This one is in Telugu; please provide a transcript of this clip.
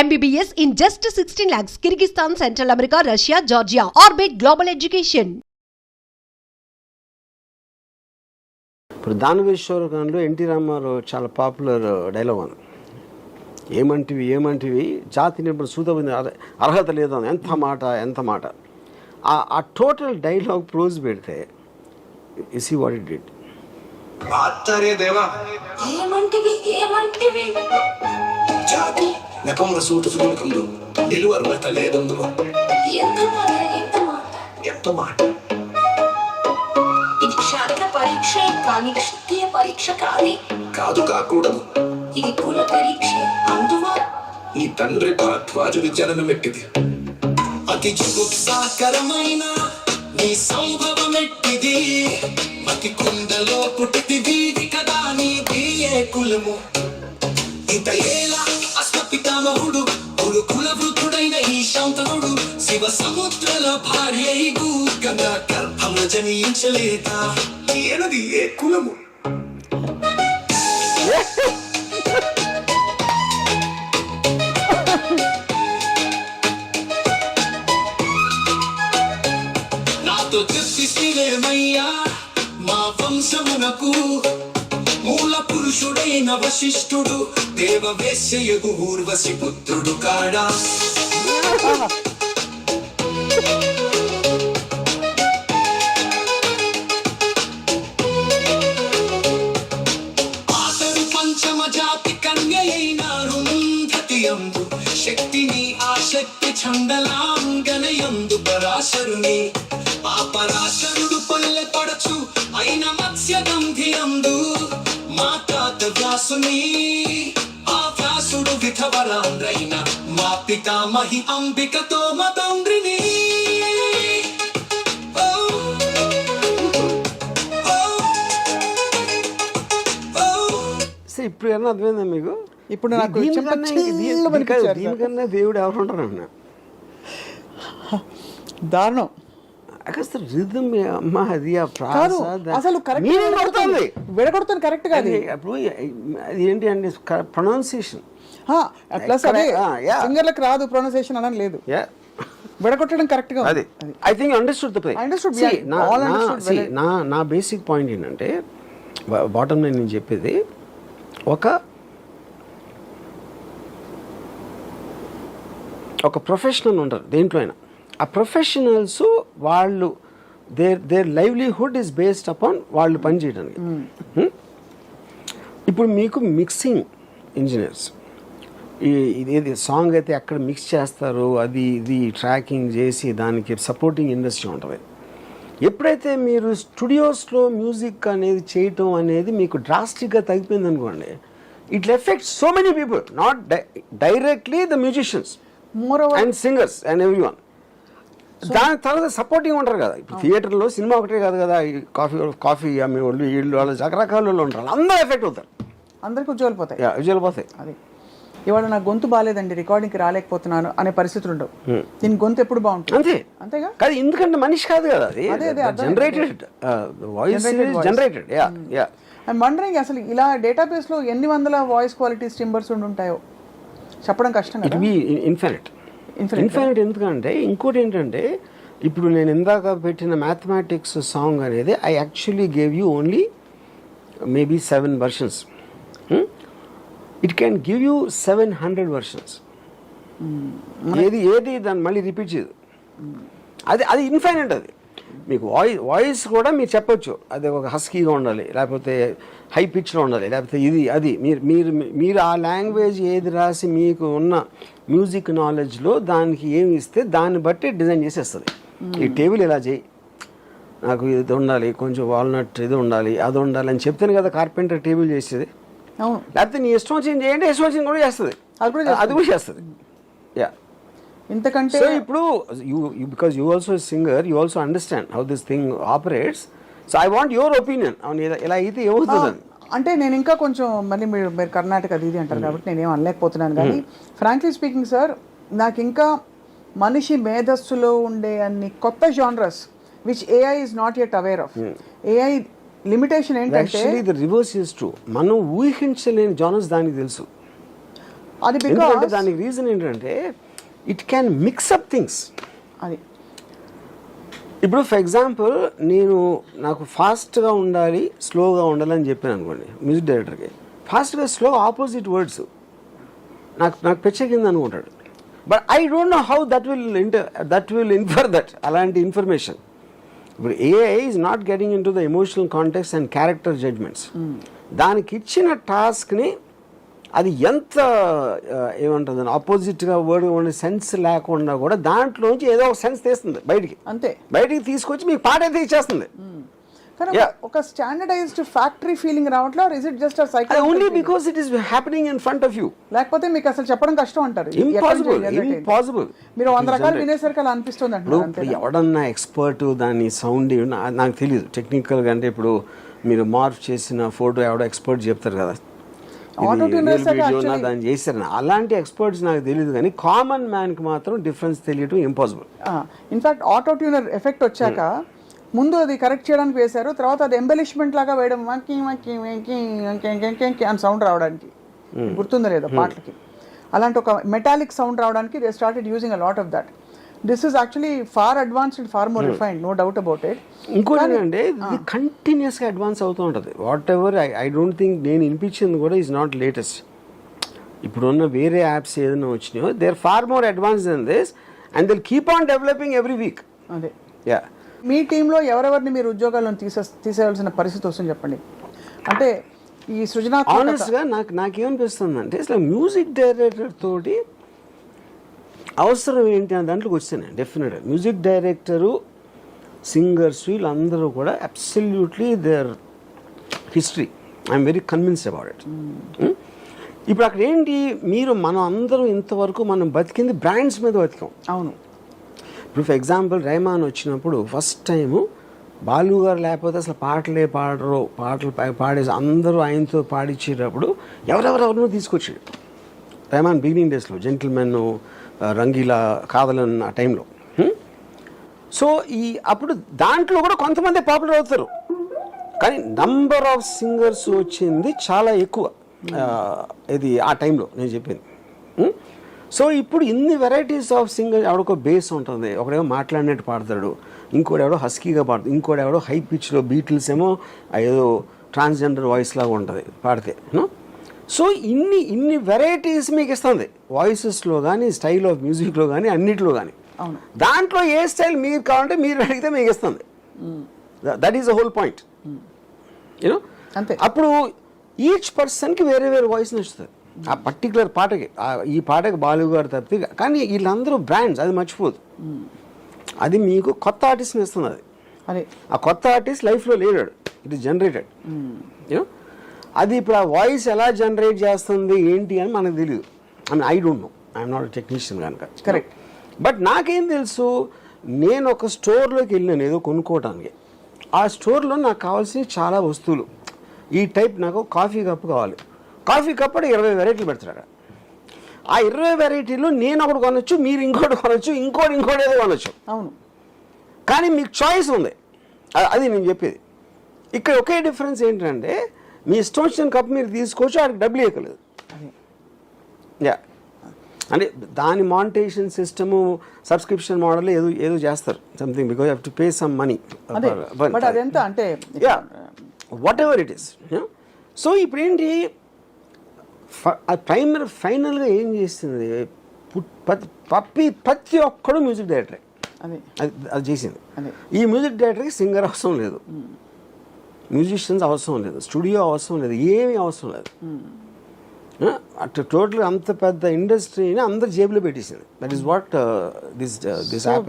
MBBS in just 16 lakhs. Kyrgyzstan, Central America, Russia, Georgia. Orbit Global Education. ఇప్పుడు దానవేశ్వర గారిలో ఎన్టీ రామారావు చాలా పాపులర్ డైలాగ్ ఉంది ఏమంటివి ఏమంటివి జాతి నిపుణ సూతమైన అర్హత లేదు అని ఎంత మాట ఎంత మాట ఆ- ఆ టోటల్ డైలాగ్ ప్రోజ్ పెడితే ఇసి వాట్ ఇట్ డిడ్ ఆచార్య దేవా ఏమంటివి ఏమంటివి జాతి నెపముల సూటు సుముఖంలో నిలువ అర్హత లేదందులో ఎంత మాట ఇది క్షాత్ర పరీక్ష కానీ క్షత్రియ పరీక్ష కాదు కాదు కాకూడదు. ఇది కుల పరీక్ష అందువా? నీ తండ్రి భారద్వాజుడి జననం ఎట్టిది అతి జుగుప్సాకరమైన నీ సంభవం ఎట్టిది మతి కుండలో పుట్టిది కదా నీ కులము. ఇంత ఏలా పితామహుడు గురు కుల వృద్ధుడైన ఈ శాంతనుడు శివ సముద్రల భార్య కన్నా గర్భమున జనించలేదా ఏనది ఏ కులము? వశిష్ఠుడు దేవవేశ్యయగు ఊర్వశి పుత్రుడు కాడా? అతడు పంచమ జాతి కన్య అయిన శక్తిని ఆశక్తి శక్తి చండలాంగనయందు పరాశరుని. ఆ పరాశరుడు పల్లె పడచు అయిన మత్స్య అందు మా తాత వ్యాసుని ఆ వ్యాసుడు విధవరాంద్రైన మా పితామహి అంబికతో సరే ఇప్పుడు ఏమన్నా అర్థమైందా మీకు? ఇప్పుడు నాకు దీనికన్నా దేవుడు ఎవరు ఉంటారు దారుణం. అసలు రిధమ్ అమ్మ అది ఆ అసలు కొడుతుంది విడగొడుతుంది కరెక్ట్ కాదు అప్పుడు అది. ఏంటి అంటే ప్రొనౌన్సియేషన్ ఆ, yeah. సింగర్లకు రాదు ప్రొనౌన్సియేషన్ అనని లేదు. యా విడగొట్టడం కరెక్ట్గా అది. I think understood the well. నా నా బేసిక్ పాయింట్ ఏంటంటే బాటమ్ లైన్ నేను చెప్పేది ఒక ఒక ప్రొఫెషనల్ ఉంటారు దేంట్లో అయినా. ఆ ప్రొఫెషనల్స్ వాళ్ళు their their livelihood is based upon వాళ్ళు పనిచేయడానికి Hmm? ఇప్పుడు మీకు మిక్సింగ్ ఇంజనీర్స్ ఇదేది సాంగ్ అయితే ఎక్కడ మిక్స్ చేస్తారు అది ఇది ట్రాకింగ్ చేసి దానికి సపోర్టింగ్ ఇండస్ట్రీ ఉంటుంది. ఎప్పుడైతే మీరు స్టూడియోస్లో మ్యూజిక్ అనేది చేయటం అనేది మీకు డ్రాస్టిక్గా తగ్గిపోయింది అనుకోండి it effect so many people not directly the musicians more and singers and everyone దాని తర్వాత సపోర్టింగ్ ఉంటారు కదా. ఇప్పుడు థియేటర్లో సినిమా ఒకటే కాదు కదా కాఫీ కాఫీ అమ్మే వాళ్ళు వీళ్ళు వాళ్ళు రకరకాల వాళ్ళు ఉంటారు. అందరూ ఎఫెక్ట్ అవుతారు. అందరికి ఉద్యోగాలు పోతాయి విజయాలు పోతాయి. అది. ఇవాళ నా గొంతు బాగాలేదండి రికార్డింగ్కి రాలేకపోతున్నాను అనే పరిస్థితులు ఉండవు. దీని గొంతు ఎప్పుడు బాగుంటుంది? అంతే. అంతేగా? కాదు ఎందుకంటే మనిషి కాదు కదా అది. Generated voice. Generated yeah yeah. Wondering అసలు ఇలా డేటాబేస్లో ఎన్ని వందల వాయిస్ క్వాలిటీస్ టింబర్స్ ఉండి ఉంటాయో? చెప్పడం కష్టం కదా. ఇన్ఫినిట్. ఇన్ఫినిట్ ఎందుకంటే ఇంకోటి ఏంటంటే ఇప్పుడు నేను ఇందాక పెట్టిన మ్యాథమెటిక్స్ సాంగ్ అనేది I actually gave you only maybe seven versions it can give you seven hundred versions ఏది ఏది దాన్ని మళ్ళీ రిపీట్ చేయదు అది అది ఇన్ఫైనట్ అది. మీకు వాయిస్ వాయిస్ కూడా మీరు చెప్పొచ్చు. అది ఒక హస్కీగా ఉండాలి. లేకపోతే హై పిచ్లో ఉండాలి. లేకపోతే ఇది అది. మీరు మీరు మీరు ఆ లాంగ్వేజ్ ఏది రాసి మీకు ఉన్న మ్యూజిక్ నాలెడ్జ్లో దానికి ఏమి ఇస్తే దాన్ని బట్టి డిజైన్ చేసేస్తుంది. ఈ టేబుల్ ఇలా చేయి. నాకు ఇది ఉండాలి. కొంచెం వాల్నట్ ఇది ఉండాలి. అది ఉండాలి అని చెప్తేనే కదా కార్పెంటర్ టేబుల్ చేసేది. లేకపోతే నీ ఇష్టం వచ్చింది చేయండి ఇష్టం వచ్చింది కూడా చేస్తుంది. అది కూడా అది కూడా చేస్తుంది. యా. ఇంతకంటే సో ఇప్పుడు you you because you also singer you also understand how this thing operates so I want your opinion అవును ఇలా- అయితే ఏమవుతుందని అంటే నేను ఇంకా కొంచెం మళ్ళీ మీరు మీరు కర్ణాటక అది ఇది అంటారు కాబట్టి నేనేం అనలేకపోతున్నాను కానీ ఫ్రాంక్లీ స్పీకింగ్ సార్ నాకు ఇంకా మనిషి మేధస్సులో ఉండే అన్ని కొత్త genres which AI is not yet aware of AI limitation ఏంటంటే రివర్స్ ఇస్ ట్రూ మనం ఊహించలేని జానర్స్ దానికి తెలుసు. అది because- దానికి రీజన్ ఏంటంటే it can mix up things అది. ఇప్పుడు ఫర్ ఎగ్జాంపుల్ నేను నాకు ఫాస్ట్గా ఉండాలి స్లోగా ఉండాలి అని చెప్పాను అనుకోండి మ్యూజిక్ డైరెక్టర్కి ఫాస్ట్గా స్లో ఆపోజిట్ వర్డ్స్ నాకు నాకు పెచ్చకింది అనుకుంటాడు. But I don't know how that will inter that will infor that అలాంటి ఇన్ఫర్మేషన్ ఇప్పుడు AI is not getting into the emotional context and character judgements దానికి ఇచ్చిన టాస్క్ని అది ఎంత ఏమంటుంది ఆపోజిట్గా వర్డ్ ఉండే సెన్స్ లేకుండా కూడా దాంట్లోంచి ఏదో ఒక సెన్స్ తీస్తుంది బయటికి. అంతే. బయటికి తీసుకొచ్చి మీకు పాట అయితే ఇచ్చేస్తుంది కానీ. ఒక- స్టాండర్డైజ్డ్ ఫ్యాక్టరీ ఫీలింగ్ రావట్లే is it just cycle only because it is happening in front of you లేకపోతే మీకు అసలు చెప్పడం కష్టం అంటారు. ఇంపాసిబుల్? ఇంపాసిబుల్ మీరు వంద రకాలు వినేసరికి అలా అనిపిస్తుంది అంతేనా? ఎవడన్నా ఎక్స్పర్ట్ దాని సౌండ్ నాకు తెలియదు టెక్నికల్గా అంటే ఇప్పుడు మీరు మార్ఫ్ చేసిన ఫోటో ఎవడో ఎక్స్పర్ట్ చెప్తారు కదా. దాన్ని చేశారు. అలాంటి ఎక్స్పర్ట్స్ నాకు తెలియదు కానీ కామన్ మ్యాన్కి మాత్రం డిఫరెన్స్ తెలియటం impossible in fact auto tuner effect వచ్చాక ముందు అది కరెక్ట్ చేయడానికి వేశారు తర్వాత అది ఎంబెలిష్మెంట్ లాగా వేయడం అని సౌండ్ రావడానికి. గుర్తుందో లేదో పాటలకి. అలాంటి ఒక మెటాలిక్ సౌండ్ రావడానికి they started using a lot of that this is actually far advanced far more refined no doubt about it ఇంకోటి ఏంటంటే ఇది కంటిన్యూస్గా అడ్వాన్స్ అవుతూ ఉంటుంది. Whatever I I don't think నేను వినిపించింది కూడా ఈజ్ నాట్ లేటెస్ట్ ఇప్పుడున్న వేరే యాప్స్ ఏదైనా వచ్చినాయో they are far more advance than this and they'll keep on developing every week అదే. యా మీ టీంలో ఎవరెవరిని మీరు ఉద్యోగాలను తీసే తీసేయాల్సిన పరిస్థితి వస్తుంది చెప్పండి. అంటే ఈ సృజనాత్మకత ఆనెస్ట్గా నాకు నాకేమనిపిస్తుంది అంటే అసలు మ్యూజిక్ డైరెక్టర్ తోటి అవసరం ఏంటి అనే దాంట్లోకి వచ్చాను డెఫినెట్గా మ్యూజిక్ డైరెక్టరు సింగర్స్ వీళ్ళందరూ కూడా absolutely their history I'm very convinced about it? ఇప్పుడు అక్కడ ఏంటి? మీరు మనం అందరం ఇంతవరకు మనం బతికింది బ్రాండ్స్ మీద బతికాం అవును. ఇప్పుడు ఫర్ ఎగ్జాంపుల్ రెహమాన్ వచ్చినప్పుడు ఫస్ట్ టైము బాలు గారు లేకపోతే అసలు పాటలే పాడరు పాటలు పాడేసి అందరూ ఆయనతో పాడించేటప్పుడు ఎవరెవరెవరినో తీసుకొచ్చాడు రెహమాన్ బిగినింగ్ డేస్లో జెంటిల్మెన్ రంగీలా కాదలన్న ఆ టైంలో సో ఈ అప్పుడు దాంట్లో కూడా కొంతమంది పాపులర్ అవుతారు. కానీ నంబర్ ఆఫ్ సింగర్స్ వచ్చింది చాలా ఎక్కువ. ఇది ఆ టైంలో నేను చెప్పింది. సో ఇప్పుడు ఇన్ని వెరైటీస్ ఆఫ్ సింగర్ ఎవడికో బేస్ ఉంటుంది. ఒకడేమో మాట్లాడినట్టు పాడతాడు. ఇంకోటి ఎవడో హస్కీగా పాడతాడు. ఇంకోటి ఎవడో హై పిచ్లో బీటిల్స్ ఏమో ఏదో ట్రాన్స్జెండర్ వాయిస్ లాగా ఉంటుంది పాడితే? సో ఇన్ని ఇన్ని వెరైటీస్ మీకు ఇస్తుంది. వాయిసెస్లో కానీ స్టైల్ ఆఫ్ మ్యూజిక్లో కానీ అన్నిట్లో కానీ. దాంట్లో ఏ స్టైల్ మీరు కావాలంటే మీరు అడిగితే మీకు ఇస్తుంది. That is the whole point you know అంతే. అప్పుడు ఈచ్ పర్సన్కి వేరే వేరే వాయిస్ నచ్చుతుంది. ఆ పర్టికులర్ పాటకి ఆ ఈ పాటకి బాలు గారు తప్పితే కానీ వీళ్ళందరూ బ్రాండ్స్ అది మర్చిపోదు. అది మీకు కొత్త ఆర్టిస్ట్ని ఇస్తుంది అది. అదే. ఆ కొత్త ఆర్టిస్ట్ లైఫ్లో లేడాడు it is generated you know అది ఇప్పుడు ఆ వాయిస్ ఎలా జనరేట్ చేస్తుంది ఏంటి అని మనకు తెలియదు I mean I don't know I'm not technician కనుక. Correct. బట్ నాకేం తెలుసు నేను ఒక స్టోర్లోకి వెళ్ళాను ఏదో కొనుక్కోవడానికి ఆ స్టోర్లో నాకు కావాల్సిన చాలా వస్తువులు. ఈ టైప్ నాకు కాఫీ కప్పు కావాలి. కాఫీ కప్ అంటే ఇరవై వెరైటీలు పెడతాడు ఆ ఇరవై వెరైటీలు నేను ఒకటి కొనొచ్చు మీరు ఇంకోటి కొనొచ్చు ఇంకోటి ఇంకోటి ఏదో కొనొచ్చు. అవును. కానీ మీకు చాయిస్ ఉంది. అది నేను చెప్పేది. ఇక్కడ ఒకే డిఫరెన్స్ ఏంటంటే మీ ఇష్టం వచ్చిన కప్ మీరు తీసుకోవచ్చు ఆడికి డబ్బులు ఇవ్వలేదు యా. అంటే దాని మానిటేషన్ సిస్టము సబ్స్క్రిప్షన్ మోడల్ ఏదో ఏదో చేస్తారు. Something because have to pay some money అదే. బట్ అదెంత అంటే yeah whatever it is so ఇప్పుడు ఏంటి ప్రైమరీ ఫైనల్గా ఏం చేస్తుంది పప్పి ప్రతి ఒక్కడు మ్యూజిక్ డైరెక్టరే అదే. అది చేసింది. ఈ మ్యూజిక్ డైరెక్టర్కి సింగర్ అవసరం లేదు. మ్యూజిషియన్స్ అవసరం లేదు స్టూడియో అవసరం లేదు ఏమీ అవసరం లేదు. అటు టోటల్ అంత పెద్ద ఇండస్ట్రీని అందరు జేబులో పెట్టేసింది that is what this this app